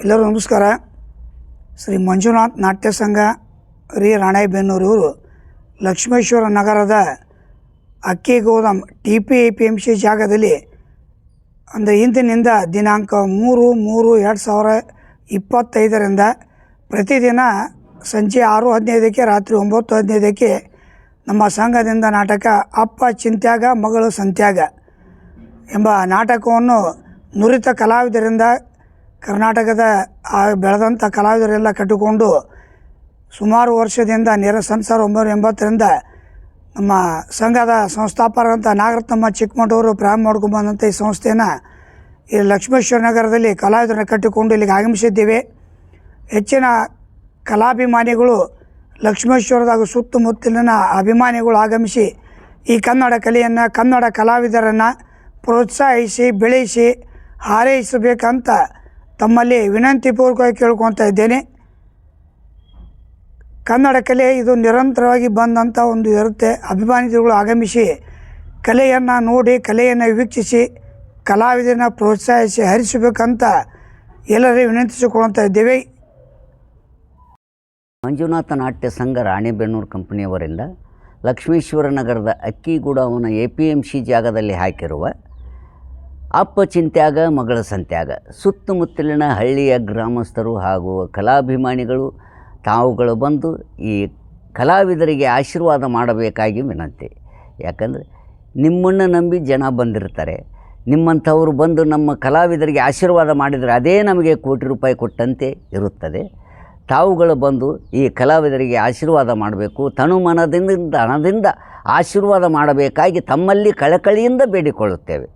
ಎಲ್ಲರೂ ನಮಸ್ಕಾರ. ಶ್ರೀ ಮಂಜುನಾಥ್ ನಾಟ್ಯ ಸಂಘ, ರೀ. ರಾಣೆಬೆನ್ನೂರು ಇವರು. ಲಕ್ಷ್ಮೇಶ್ವರ ನಗರದ ಅಕ್ಕಿ ಗೋದಾಮ್ T P A P M C ಜಾಗದಲ್ಲಿ ಅಂದರೆ ಇಂದಿನಿಂದ ದಿನಾಂಕ ಮೂರು ಮೂರು ಎರಡು ಸಾವಿರ ಇಪ್ಪತ್ತೈದರಿಂದ ಪ್ರತಿದಿನ ಸಂಜೆ ಆರು ಹದಿನೈದಕ್ಕೆ, ರಾತ್ರಿ ಒಂಬತ್ತು ಹದಿನೈದಕ್ಕೆ ನಮ್ಮ ಸಂಘದಿಂದ ನಾಟಕ ಅಪ್ಪ ಚಿಂತ್ಯಾಗ, ಮಗಳು ಸಂತ್ಯಾಗ ಎಂಬ ನಾಟಕವನ್ನು ನುರಿತ ಕಲಾವಿದರಿಂದ ಕರ್ನಾಟಕದ ಆ ಬೆಳೆದಂಥ ಕಲಾವಿದರೆಲ್ಲ ಕಟ್ಟಿಕೊಂಡು ಸುಮಾರು ವರ್ಷದಿಂದ ನೇರ ಸಂಸಾರ ಸಾವಿರದ ಒಂಬೈನೂರ ಎಂಬತ್ತರಿಂದ ನಮ್ಮ ಸಂಘದ ಸಂಸ್ಥಾಪಕರಂಥ ನಾಗರತ್ನಮ್ಮ ಚಿಕ್ಕಮಠವರು ಪ್ರಾರಂಭ ಮಾಡ್ಕೊಂಬಂದಂಥ ಈ ಸಂಸ್ಥೆನ ಈ ಲಕ್ಷ್ಮೇಶ್ವರ ನಗರದಲ್ಲಿ ಕಲಾವಿದರನ್ನ ಕಟ್ಟಿಕೊಂಡು ಇಲ್ಲಿಗೆ ಆಗಮಿಸಿದ್ದೇವೆ. ಹೆಚ್ಚಿನ ಕಲಾಭಿಮಾನಿಗಳು ಲಕ್ಷ್ಮೇಶ್ವರದಾಗ ಸುತ್ತಮುತ್ತಲಿನ ಅಭಿಮಾನಿಗಳು ಆಗಮಿಸಿ ಈ ಕನ್ನಡ ಕಲೆಯನ್ನು, ಕನ್ನಡ ಕಲಾವಿದರನ್ನು ಪ್ರೋತ್ಸಾಹಿಸಿ, ಬೆಳೆಸಿ, ಹಾರೈಸಬೇಕಂತ ತಮ್ಮಲ್ಲಿ ವಿನಂತಿಪೂರ್ವಕವಾಗಿ ಕೇಳ್ಕೊತಾ ಇದ್ದೇನೆ. ಕನ್ನಡ ಕಲೆ ಇದು ನಿರಂತರವಾಗಿ ಬಂದಂಥ ಒಂದು ಇರುತ್ತೆ. ಅಭಿಮಾನಿಗಳು ಆಗಮಿಸಿ ಕಲೆಯನ್ನು ನೋಡಿ, ಕಲೆಯನ್ನು ವೀಕ್ಷಿಸಿ ಕಲಾವಿದನ ಪ್ರೋತ್ಸಾಹಿಸಿ, ಹರಿಸಬೇಕಂತ ಎಲ್ಲರೂ ವಿನಂತಿಸಿಕೊಳ್ಳುತ್ತಾ ಇದ್ದೇವೆ. ಮಂಜುನಾಥ ನಾಟ್ಯ ಸಂಘ ರಾಣಿಬೆನ್ನೂರು ಕಂಪನಿಯವರಿಂದ ಲಕ್ಷ್ಮೇಶ್ವರ ನಗರದ ಅಕ್ಕಿಗೂಡವನ ಎ ಪಿ ಎಂ ಸಿ ಜಾಗದಲ್ಲಿ ಹಾಕಿರುವ ಅಪ್ಪ ಚಿಂತ್ಯಾಗ, ಮಗಳ ಸಂತ್ಯಾಗ. ಸುತ್ತಮುತ್ತಲಿನ ಹಳ್ಳಿಯ ಗ್ರಾಮಸ್ಥರು ಹಾಗೂ ಕಲಾಭಿಮಾನಿಗಳು ತಾವುಗಳು ಬಂದು ಈ ಕಲಾವಿದರಿಗೆ ಆಶೀರ್ವಾದ ಮಾಡಬೇಕಾಗಿ ವಿನಂತಿ. ಯಾಕಂದರೆ ನಿಮ್ಮನ್ನು ನಂಬಿ ಜನ ಬಂದಿರ್ತಾರೆ. ನಿಮ್ಮಂಥವರು ಬಂದು ನಮ್ಮ ಕಲಾವಿದರಿಗೆ ಆಶೀರ್ವಾದ ಮಾಡಿದರೆ ಅದೇ ನಮಗೆ ಕೋಟಿ ರೂಪಾಯಿ ಕೊಟ್ಟಂತೆ ಇರುತ್ತದೆ. ತಾವುಗಳು ಬಂದು ಈ ಕಲಾವಿದರಿಗೆ ಆಶೀರ್ವಾದ ಮಾಡಬೇಕು. ತನುಮನದಿಂದ ಹಣದಿಂದ ಆಶೀರ್ವಾದ ಮಾಡಬೇಕಾಗಿ ತಮ್ಮಲ್ಲಿ ಕಳಕಳಿಯಿಂದ ಬೇಡಿಕೊಳ್ಳುತ್ತೇವೆ.